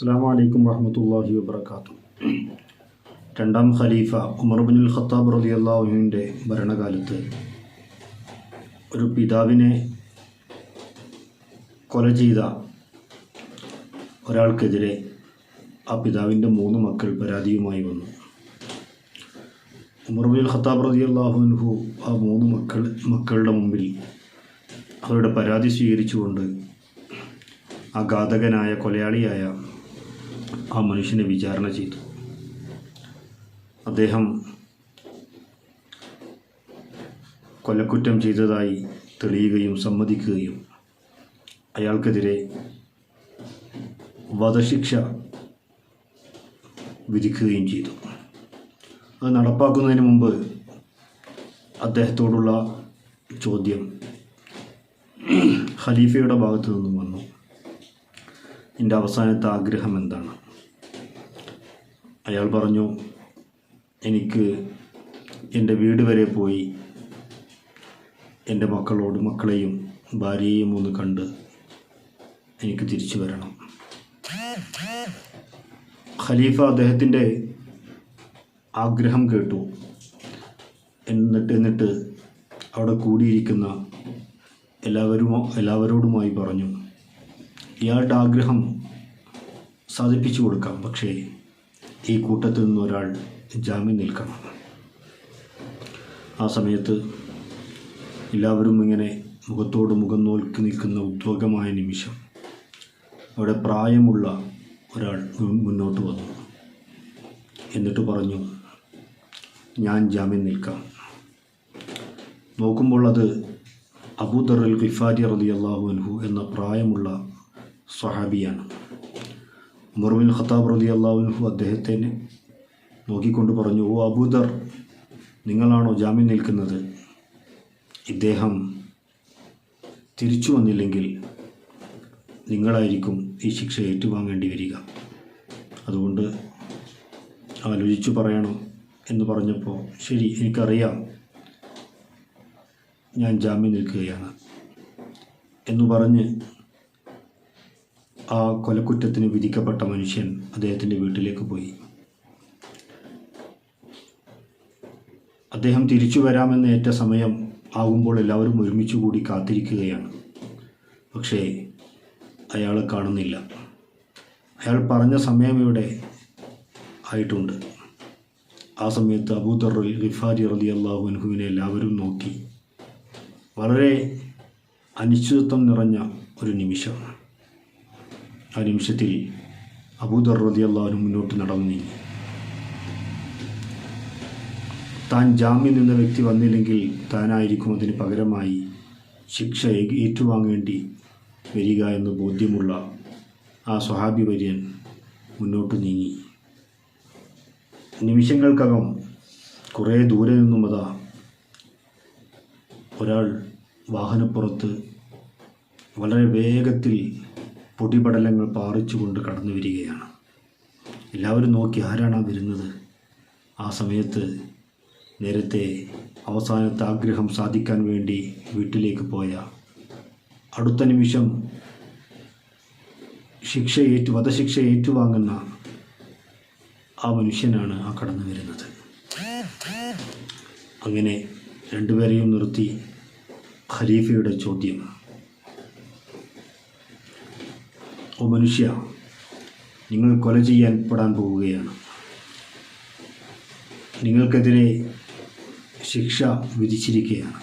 അസ്സാം വലൈക്കും വാഹമത്തല്ലാഹി വാത്തു രണ്ടാം ഖലീഫ ഉമർബിനുൽ ഖത്താബ് റലി അള്ളാഹുവിന്റെ ഭരണകാലത്ത് ഒരു പിതാവിനെ കൊല ചെയ്ത ഒരാൾക്കെതിരെ ആ പിതാവിന്റെ മൂന്ന് മക്കൾ പരാതിയുമായി വന്നു. ഉമർബിനുൽ ഖത്താബ് റലി അള്ളാഹുവിൻഹു ആ മൂന്ന് മക്കൾ മക്കളുടെ മുമ്പിൽ അവരുടെ പരാതി സ്വീകരിച്ചുകൊണ്ട് ആ ഘാതകനായ കൊലയാളിയായ ആ മനുഷ്യനെ വിചാരണ ചെയ്തു. അദ്ദേഹം കൊലക്കുറ്റം ചെയ്തതായി തെളിയുകയും സമ്മതിക്കുകയും അയാൾക്കെതിരെ വധശിക്ഷ വിധിക്കുകയും ചെയ്തു. അത് നടപ്പാക്കുന്നതിന് മുമ്പ് അദ്ദേഹത്തോടുള്ള ചോദ്യം ഖലീഫയുടെ ഭാഗത്തു നിന്നും വന്നു. എന്റെ അവസാനത്തെ ആഗ്രഹം എന്താണ്? അയാൾ പറഞ്ഞു എനിക്ക് എന്റെ വീട് വരെ പോയി എന്റെ മക്കളോട് മക്കളെയും ഭാര്യയെയും ഒന്ന് കണ്ട് എനിക്ക് തിരിച്ചു വരണം. ഖലീഫ അദ്ദേഹത്തിന്റെ ആഗ്രഹം കേട്ടു. എന്നിട്ട് എന്നിട്ട് അവിടെ കൂടിയിരിക്കുന്ന എല്ലാവരും എല്ലാവരോടുമായി പറഞ്ഞു ഇയാളുടെ ആഗ്രഹം സാധിപ്പിച്ചു കൊടുക്കാം. പക്ഷേ ഈ കൂട്ടത്തിൽ നിന്ന് ഒരാൾ ജാമ്യം നിൽക്കണം. ആ സമയത്ത് എല്ലാവരും ഇങ്ങനെ മുഖത്തോട് മുഖം നോക്കി നിൽക്കുന്ന ഉദ്യോഗമായ നിമിഷം അവിടെ പ്രായമുള്ള ഒരാൾ മുന്നോട്ട് വന്നു. എന്നിട്ട് പറഞ്ഞു ഞാൻ ജാമ്യം നിൽക്കാം. നോക്കുമ്പോൾ അത് അബൂദർ അൽ ഖിഫാരി റലി അള്ളാഹു അൻഹു എന്ന പ്രായമുള്ള സ്വഹാബിയാണ്. മുറുബിൻ ഖത്താബ് റതി അള്ളാഹുഹു അദ്ദേഹത്തെ നോക്കിക്കൊണ്ട് പറഞ്ഞു ഓ അബൂദർ നിങ്ങളാണോ ജാമ്യം നിൽക്കുന്നത്? ഇദ്ദേഹം തിരിച്ചു വന്നില്ലെങ്കിൽ നിങ്ങളായിരിക്കും ഈ ശിക്ഷ ഏറ്റുവാങ്ങേണ്ടി വരിക. അതുകൊണ്ട് ആലോചിച്ചു പറയണം എന്ന് പറഞ്ഞപ്പോൾ ശരി എനിക്കറിയാം ഞാൻ ജാമ്യം നിൽക്കുകയാണ് എന്ന് പറഞ്ഞ് ആ കൊലക്കുറ്റത്തിന് വിധിക്കപ്പെട്ട മനുഷ്യൻ അദ്ദേഹത്തിന്റെ വീട്ടിലേക്ക് പോയി. അദ്ദേഹം തിരിച്ചു വരാമെന്ന് ഏറ്റ സമയം ആകുമ്പോൾ എല്ലാവരും ഒരുമിച്ച് കൂടി കാത്തിരിക്കുകയാണ്. പക്ഷേ അയാളെ കാണുന്നില്ല. അയാൾ പറഞ്ഞ സമയം ഇവിടെ ആയിട്ടുണ്ട്. ആ സമയത്ത് അബൂദർ റിഫാരി റലി അള്ളാഹു അൻഹുവിനെ എല്ലാവരും നോക്കി. വളരെ അനിശ്ചിതത്വം നിറഞ്ഞ ഒരു നിമിഷം. ആ നിമിഷത്തിൽ അബൂദർ റതി അള്ളാഹു മുന്നോട്ട് നടന്നു. താൻ ജാമ്യം നിന്ന വ്യക്തി വന്നില്ലെങ്കിൽ താനായിരിക്കും അതിന് പകരമായി ശിക്ഷ ഏറ്റുവാങ്ങേണ്ടി വരിക എന്ന് ബോധ്യമുള്ള ആ സ്വഹാബി വര്യൻ മുന്നോട്ട് നീങ്ങി. നിമിഷങ്ങൾക്കകം കുറേ ദൂരെ നിന്നും അതാ ഒരാൾ വാഹനപ്പുറത്ത് വളരെ വേഗത്തിൽ പൊടിപടലങ്ങൾ പാറിച്ചുകൊണ്ട് കടന്നു വരികയാണ് എല്ലാവരും നോക്കി ആരാണ് വരുന്നത്? ആ സമയത്ത് നേരത്തെ അവസാനത്തെ ആഗ്രഹം സാധിക്കാൻ വേണ്ടി വീട്ടിലേക്ക് പോയ അടുത്ത നിമിഷം ശിക്ഷ ഏറ്റു വധശിക്ഷ ഏറ്റുവാങ്ങുന്ന ആ മനുഷ്യനാണ് ആ കടന്നു വരുന്നത് അങ്ങനെ രണ്ടുപേരെയും നിർത്തി ഖലീഫയുടെ ചോദ്യം. ഓ മനുഷ്യ നിങ്ങൾ കൊല ചെയ്യാൻ പെടാൻ പോവുകയാണ്. നിങ്ങൾക്കെതിരെ ശിക്ഷ വിധിച്ചിരിക്കുകയാണ്.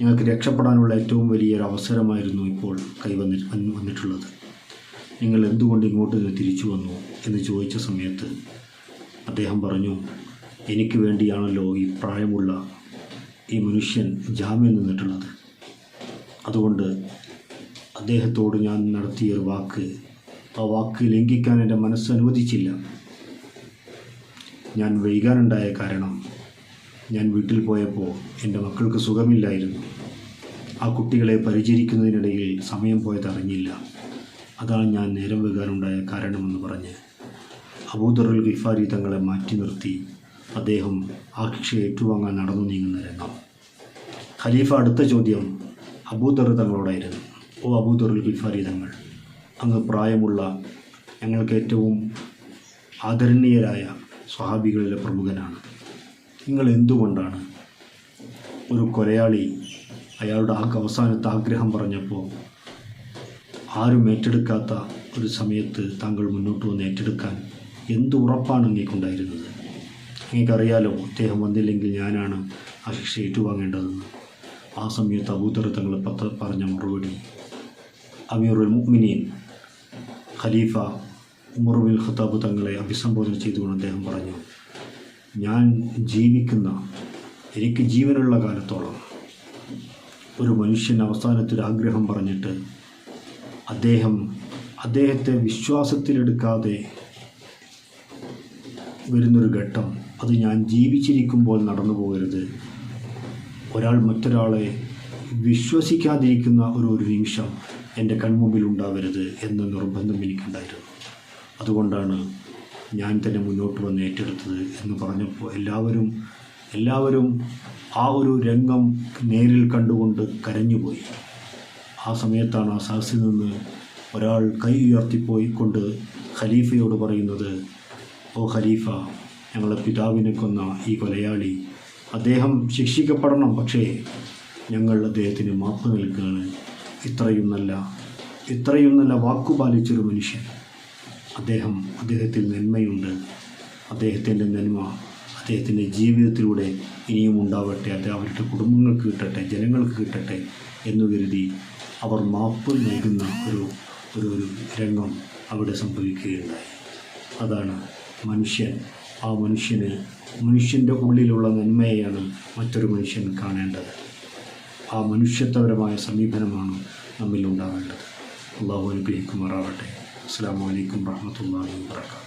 നിങ്ങൾക്ക് രക്ഷപ്പെടാനുള്ള ഏറ്റവും വലിയൊരു അവസരമായിരുന്നു ഇപ്പോൾ കൈവന്നി വന്നിട്ടുള്ളത്. നിങ്ങൾ എന്തുകൊണ്ട് ഇങ്ങോട്ട് തിരിച്ചു വന്നു എന്ന് ചോദിച്ച സമയത്ത് അദ്ദേഹം പറഞ്ഞു എനിക്ക് വേണ്ടിയാണല്ലോ ഈ പ്രായമുള്ള ഈ മനുഷ്യൻ ജാമ്യം നിന്നിട്ടുള്ളത്. അതുകൊണ്ട് അദ്ദേഹത്തോട് ഞാൻ നടത്തിയൊരു വാക്ക്. ആ വാക്ക് ലംഘിക്കാൻ എന്റെ മനസ്സ് അനുവദിച്ചില്ല. ഞാൻ വൈകാനുണ്ടായ കാരണം ഞാൻ വീട്ടിൽ പോയപ്പോൾ എന്റെ മക്കൾക്ക് സുഖമില്ലായിരുന്നു. ആ കുട്ടികളെ പരിചരിക്കുന്നതിനിടയിൽ സമയം പോയത് അറിഞ്ഞില്ല. അതാണ് ഞാൻ നേരം വൈകാനുണ്ടായ കാരണമെന്ന് പറഞ്ഞ് അബൂദറുൽ ഗിഫാരി തങ്ങളെ മാറ്റി നിർത്തി അദ്ദേഹം ആ ശിക്ഷ ഏറ്റുവാങ്ങാൻ നടന്നു നീങ്ങുന്ന രംഗം. ഖലീഫ അടുത്ത ചോദ്യം അബൂദർ തങ്ങളോടായിരുന്നു. ഓ അബൂദറുൽ ഗിഫാരി തങ്ങൾ അങ്ങ് പ്രായമുള്ള ഞങ്ങൾക്ക് ഏറ്റവും ആദരണീയരായ സ്വഹാബികളിലെ പ്രമുഖനാണ്. നിങ്ങൾ എന്തുകൊണ്ടാണ് ഒരു കൊലയാളി അയാളുടെ ആ അവസാനത്തെ ആഗ്രഹം പറഞ്ഞപ്പോൾ ആരും ഏറ്റെടുക്കാത്ത ഒരു സമയത്ത് താങ്കൾ മുന്നോട്ട് വന്ന് ഏറ്റെടുക്കാൻ എന്ത് ഉറപ്പാണ് അങ്ങേക്കുണ്ടായിരുന്നത് അങ്ങേക്കറിയാലോ അദ്ദേഹം വന്നില്ലെങ്കിൽ ഞാനാണ് ആ ശിക്ഷ ഏറ്റുവാങ്ങേണ്ടതെന്ന്. ആ സമയത്ത് അബൂദർ തങ്ങൾ പറഞ്ഞ മറുപടി അമീറുൽ മുഅ്മിനീൻ. ഖലീഫ ഉമർ ബിൻ ഖത്താബ് തങ്ങളെ അഭിസംബോധന ചെയ്തുകൊണ്ട് അദ്ദേഹം പറഞ്ഞു ഞാൻ ജീവിക്കുന്ന എനിക്ക് ജീവനുള്ള കാലത്തോളം ഒരു മനുഷ്യൻ അവസാനത്തൊരു ആഗ്രഹം പറഞ്ഞിട്ട് അദ്ദേഹം അദ്ദേഹത്തെ വിശ്വാസത്തിലെടുക്കാതെ വരുന്നൊരു ഘട്ടം. അത് ഞാൻ ജീവിച്ചിരിക്കുമ്പോൾ നടന്നു പോകരുത്. ഒരാൾ മറ്റൊരാളെ വിശ്വസിക്കാതിരിക്കുന്ന ഒരു ഒരു നിമിഷം എന്റെ കൺമുമ്പിൽ ഉണ്ടാവരുത് എന്ന നിർബന്ധം എനിക്കുണ്ടായിരുന്നു. അതുകൊണ്ടാണ് ഞാൻ തന്നെ മുന്നോട്ട് വന്ന് ഏറ്റെടുത്തത് എന്ന് പറഞ്ഞപ്പോൾ എല്ലാവരും എല്ലാവരും ആ ഒരു രംഗം നേരിൽ കണ്ടുകൊണ്ട് കരഞ്ഞുപോയി. ആ സമയത്താണ് ആ സദസ്സിൽ നിന്ന് ഒരാൾ കൈ ഉയർത്തിപ്പോയിക്കൊണ്ട് ഖലീഫയോട് പറയുന്നത് ഓ ഖലീഫ ഞങ്ങളെ പിതാവിനെ കൊന്ന ഈ കൊലയാളി അദ്ദേഹം ശിക്ഷിക്കപ്പെടണം പക്ഷേ ഞങ്ങൾ അദ്ദേഹത്തിന് മാപ്പ് നൽകുകയാണ് ഇത്രയും നല്ല ഇത്രയും നല്ല വാക്കുപാലിച്ചൊരു മനുഷ്യൻ. അദ്ദേഹം അദ്ദേഹത്തിൽ നന്മയുണ്ട്. അദ്ദേഹത്തിന്റെ നന്മ അദ്ദേഹത്തിന്റെ ജീവിതത്തിലൂടെ ഇനിയും ഉണ്ടാവട്ടെ അത് അവരുടെ കുടുംബങ്ങൾക്ക് കിട്ടട്ടെ ജനങ്ങൾക്ക് കിട്ടട്ടെ എന്ന് കരുതി അവർ മാപ്പ് നൽകുന്ന ഒരു ഒരു ഒരു രംഗം അവിടെ സംഭവിക്കുകയുണ്ടായി. അതാണ് മനുഷ്യൻ. ആ മനുഷ്യന് മനുഷ്യന്റെ ഉള്ളിലുള്ള നന്മയെയാണ് മറ്റൊരു മനുഷ്യൻ കാണേണ്ടത്. ആ മനുഷ്യത്വപരമായ സമീപനമാണ് നമ്മിൽ ഉണ്ടാവേണ്ടത്. അള്ളാഹു അനുഗ്രഹിക്കുമാറാവട്ടെ. അസ്സാം വലൈക്കും വാഹമത്തല്ലാഹി വാത്തു